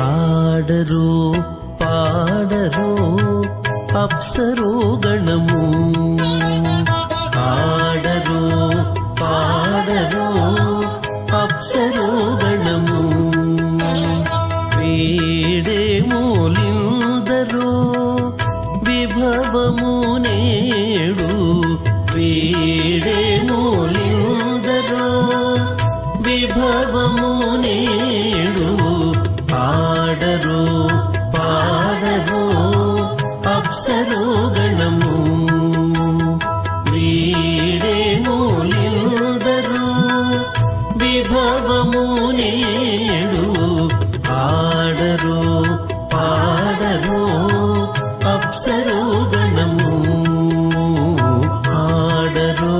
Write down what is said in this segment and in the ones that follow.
ఆడరు పాడరు అప్సరో గణము. ఆడరు పాడరు అప్సరో గణము. వీడే మూలిందరో విభవము నేడు. వీడే మూలిందరో విభవము నేడు. ఆడరు పాడరు అప్సరో గణము. వీడే మూలిందరూ విభవము నేడు ఆడరు పాడరు అప్సరో గణము. ఆడరు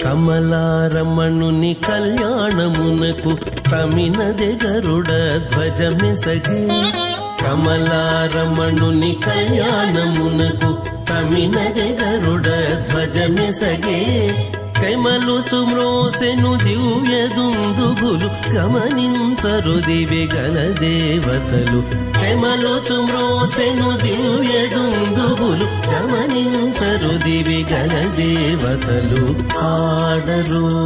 కమలారమణుని కళ్యాణమునకు తమినది గరుడ ధ్వజమెసగి కమలారమణుని కళ్యాణమునకు తమినది గరుడ ధ్వజమెసగే కమలుచు చుమ్రోసెను దివ్యదుందుగులు గమనించరు దివి గల దేవతలు కమలుచు చుమ్రోసెను దివ్యదుందుగులు గమ గమనించరు దివి దేవతలు ఆడరు.